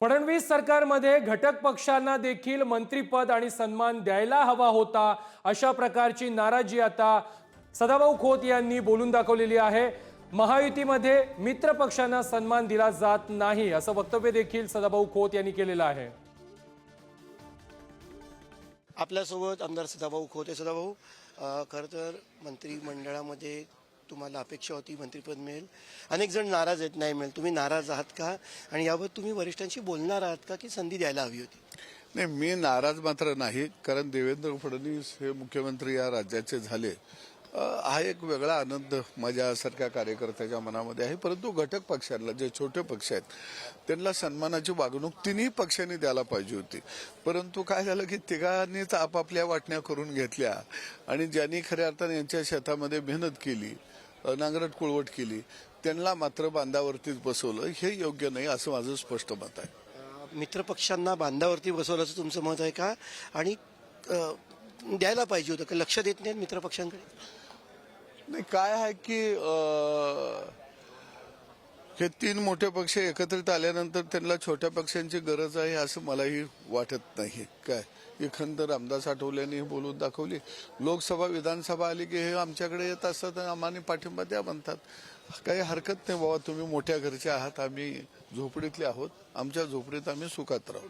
फडणवीस सरकारमध्ये घटक पक्षांना देखील मंत्रीपद आणि सन्मान द्यायला हवा होता अशा प्रकारची नाराजी आता सदाभाऊ खोत यांनी बोलून दाखवलेली आहे. महायुतीमध्ये मित्र पक्षांना सन्मान दिला जात नाही असं वक्तव्य देखील सदाभाऊ खोत यांनी केलेलं आहे. आपल्यासोबत आमदार सदाभाऊ खोत आहे. सदाभाऊ खरं तर मंत्रिमंडळामध्ये तुम्हाला अपेक्षा होती मंत्रिपद मिळेल. अनेक जण नाराज आहेत नाही मिळेल. तुम्ही नाराज आहात का? आणि यावर तुम्ही वरिष्ठांशी बोलणार आहात का की संधी द्यायला हवी होती? नाही मी नाराज मात्र नाही कारण देवेंद्र फडणवीस हे मुख्यमंत्री या राज्याचे झाले. हा एक वेगळा आनंद माझ्यासारख्या कार्यकर्त्याच्या मनामध्ये आहे. परंतु घटक पक्षांना जे छोटे पक्ष आहेत त्यांना सन्मानाची वागणूक तिन्ही पक्षांनी द्यायला पाहिजे होती. परंतु काय झालं की तिघांनीच आपापल्या वाटण्या करून घेतल्या आणि ज्यांनी खऱ्या अर्थाने यांच्या शेतामध्ये मेहनत केली नांगरट कुळवट केली त्यांना मात्र बांधावरतीच बसवलं. हे योग्य नाही असं माझं स्पष्ट मत आहे. मित्रपक्षांना बांधावरती बसवल्याचं तुमचं मत आहे का? आणि द्यायला पाहिजे होतं का? लक्ष देत नाहीत मित्रपक्षांकडे? नाही काय आहे की हे तीन मोठे पक्ष एकत्रित आल्यानंतर त्यांना छोट्या पक्षांची गरज आहे असं मलाही वाटत नाही. काय? एखंद रामदास आठवलेंनी हे बोलून दाखवली. लोकसभा विधानसभा आली की हे आमच्याकडे येत असतात आणि आम्हाला पाठिंबा द्या म्हणतात. काही हरकत नाही बाबा तुम्ही मोठ्या घरचे आहात आम्ही झोपडीतले आहोत. आमच्या झोपडीत आम्ही सुखात राहू.